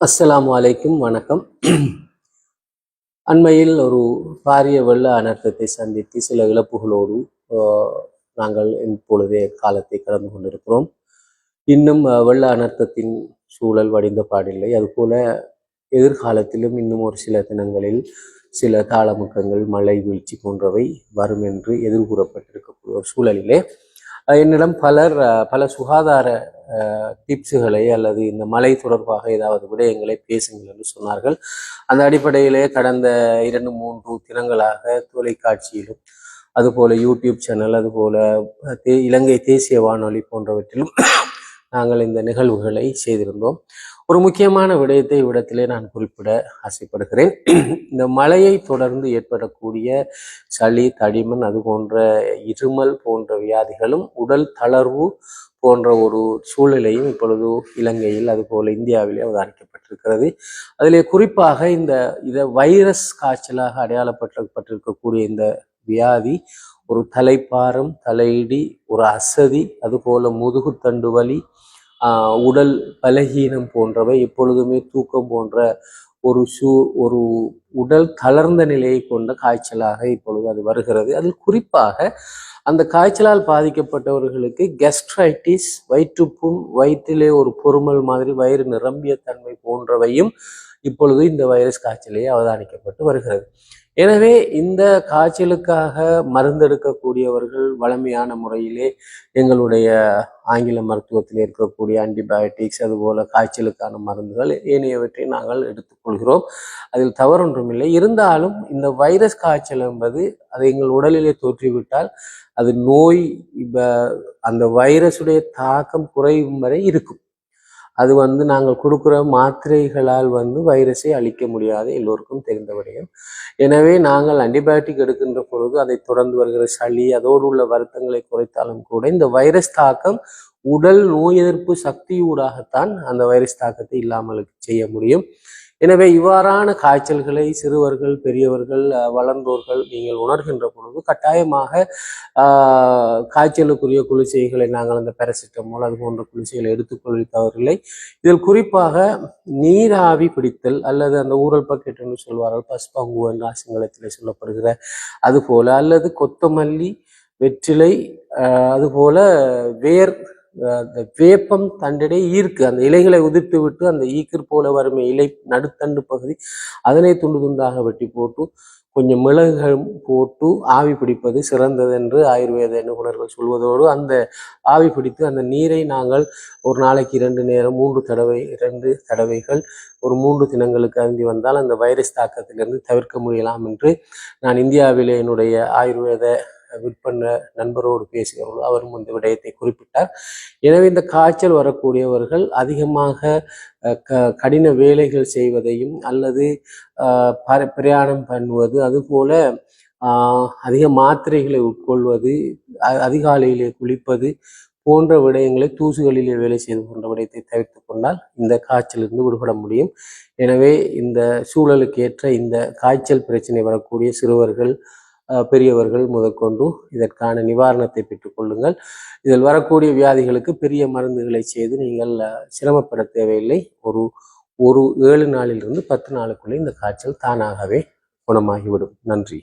அஸ்ஸலாமு அலைக்கும் வணக்கம். அண்மையில் ஒரு பாரிய வெள்ள அனர்த்தத்தை சந்தித்து சில இழப்புகளோடு ஆஹ், நாங்கள் இப்பொழுதே காலத்தை கடந்து கொண்டிருக்கிறோம். இன்னும் வெள்ள அனர்த்தத்தின் சூழல் வடிந்த பாடில்லை. அதுபோல எதிர்காலத்திலும் இன்னும் ஒரு சில தினங்களில் சில தாளமுக்கங்கள் மழை வீழ்ச்சி போன்றவை வரும் என்று எதிர்கூறப்பட்டிருக்கக்கூடிய ஒரு சூழலிலே. என்னிடம் பலர் பல சுகாதார டிப்ஸுகளை அல்லது இந்த மலை தொடர்பாக ஏதாவது விடயங்களை பேசுங்கள் என்று சொன்னார்கள். அந்த அடிப்படையிலே கடந்த இரண்டு மூன்று தினங்களாக தொலைக்காட்சியிலும் அதுபோல யூடியூப் சேனல் அதுபோல தே- இலங்கை தேசிய வானொலி போன்றவற்றிலும் நாங்கள் இந்த நிகழ்வுகளை செய்திருந்தோம். ஒரு முக்கியமான விடயத்தை இவ்விடத்திலே நான் குறிப்பிட ஆசைப்படுகிறேன். இந்த மழையை தொடர்ந்து ஏற்படக்கூடிய சளி தடிமன் அது போன்ற இருமல் போன்ற வியாதிகளும் உடல் தளர்வு போன்ற ஒரு சூழ்நிலையும் இப்பொழுது இலங்கையில் அதுபோல இந்தியாவிலே அவதானிக்கப்பட்டிருக்கிறது. அதிலே குறிப்பாக இந்த இதை வைரஸ் காய்ச்சலாக அடையாளப்பட்டிருக்கக்கூடிய இந்த வியாதி ஒரு தலைப்பாரம் தலையிடி ஒரு அசதி அதுபோல முதுகுத்தண்டு வலி உடல் பலகீனம் போன்றவை எப்பொழுதுமே தூக்கம் போன்ற ஒரு சூ ஒரு உடல் தளர்ந்த நிலையை கொண்ட காய்ச்சலாக இப்பொழுது அது வருகிறது. அதில் குறிப்பாக அந்த காய்ச்சலால் பாதிக்கப்பட்டவர்களுக்கு கெஸ்ட்ரைட்டிஸ் வயிற்றுப்புண் வயிற்றிலே ஒரு பொறுமல் மாதிரி வயிறு நிரம்பிய தன்மை போன்றவையும் இப்பொழுது இந்த வைரஸ் காய்ச்சலையே அவதானிக்கப்பட்டு வருகிறது. எனவே இந்த காய்ச்சலுக்காக மருந்தெடுக்கக்கூடியவர்கள் வழமையான முறையிலே எங்களுடைய ஆங்கில மருத்துவத்தில் இருக்கக்கூடிய ஆன்டிபயோட்டிக்ஸ் அதுபோல காய்ச்சலுக்கான மருந்துகள் ஏனையவற்றை நாங்கள் எடுத்துக்கொள்கிறோம். அதில் தவறொன்றுமில்லை. இருந்தாலும் இந்த வைரஸ் காய்ச்சல் என்பது அது எங்கள் உடலிலே தோற்றிவிட்டால் அது நோய் இப்ப அந்த வைரஸுடைய தாக்கம் குறையும் வரை இருக்கும். அது வந்து நாங்கள் கொடுக்குற மாத்திரைகளால் வந்து வைரஸை அழிக்க முடியாது எல்லோருக்கும் தெரிந்த விடயம். எனவே நாங்கள் ஆன்டிபயோட்டிக் எடுக்கின்ற பொழுது அதை தொடர்ந்து வருகிற சளி அதோடு உள்ள வருத்தங்களை குறைத்தாலும் கூட இந்த வைரஸ் தாக்கம் உடல் நோய் எதிர்ப்பு சக்தியூடாகத்தான் அந்த வைரஸ் தாக்கத்தை இல்லாமல் செய்ய முடியும். எனவே இவ்வாறான காய்ச்சல்களை சிறுவர்கள் பெரியவர்கள் வளர்ந்தோர்கள் நீங்கள் உணர்கின்ற பொழுது கட்டாயமாக காய்ச்சலுக்குரிய குளிர்ச்சிகளை நாங்கள் அந்த பேரசிட்டமோல் அது போன்ற குளிர்ச்சிகளை எடுத்துக்கொள்ள தவறில்லை இதில் குறிப்பாக நீராவி பிடித்தல் அல்லது அந்த ஊரல் பக்கெட் என்று சொல்வார்கள் பஸ்பங்கு என்று ஆசிங்களத்திலே சொல்லப்படுகிற அதுபோல அல்லது கொத்தமல்லி வெற்றிலை அதுபோல வேர் அந்த வேப்பம் தண்டிடை ஈர்க்கு. அந்த இலைகளை உதிர்த்து விட்டு அந்த ஈக்கர் போல வரும் இலை நடுத்தண்டு பகுதி அதனை துண்டு துண்டாக வெட்டி போட்டு கொஞ்சம் மிளகுகள் போட்டு ஆவி பிடிப்பது சிறந்தது என்று ஆயுர்வேத நிபுணர்கள் சொல்வதோடு அந்த ஆவி பிடித்து அந்த நீரை நாங்கள் ஒரு நாளைக்கு இரண்டு நேரம் மூன்று தடவை இரண்டு தடவைகள் ஒரு மூன்று தினங்களுக்கு அருந்தி வந்தால் அந்த வைரஸ் தாக்கத்திலிருந்து தவிர்க்க முடியலாம் என்று நான் இந்தியாவிலே என்னுடைய ஆயுர்வேத விற்பன நண்பரோடு பேசுகிறவர்கள் அவரும் இந்த விடயத்தை குறிப்பிட்டார். எனவே இந்த காய்ச்சல் வரக்கூடியவர்கள் அதிகமாக அஹ், க கடின வேலைகள் செய்வதையும் அல்லது ஆஹ், பிரயாணம் பண்ணுவது அதுபோல ஆஹ், அதிக மாத்திரைகளை உட்கொள்வது அ- அதிகாலையிலே குளிப்பது போன்ற விடயங்களை தூசுகளிலே வேலை செய்து போன்ற விடயத்தை தவிர்த்து கொண்டால் இந்த காய்ச்சலிருந்து விடுபட முடியும். எனவே இந்த சூழலுக்கு ஏற்ற இந்த காய்ச்சல் பிரச்சனை வரக்கூடிய சிறுவர்கள் பெரியவர்கள் முதற்கொண்டு இதற்கான நிவாரணத்தை பெற்றுக்கொள்ளுங்கள். இதில் வரக்கூடிய வியாதிகளுக்கு பெரிய மருந்துகளை செய்து நீங்கள் சிரமப்பட தேவையில்லை. ஒரு ஒரு ஏழு நாளிலிருந்து பத்து நாளுக்குள்ளே இந்த காய்ச்சல் தானாகவே குணமாகிவிடும். நன்றி.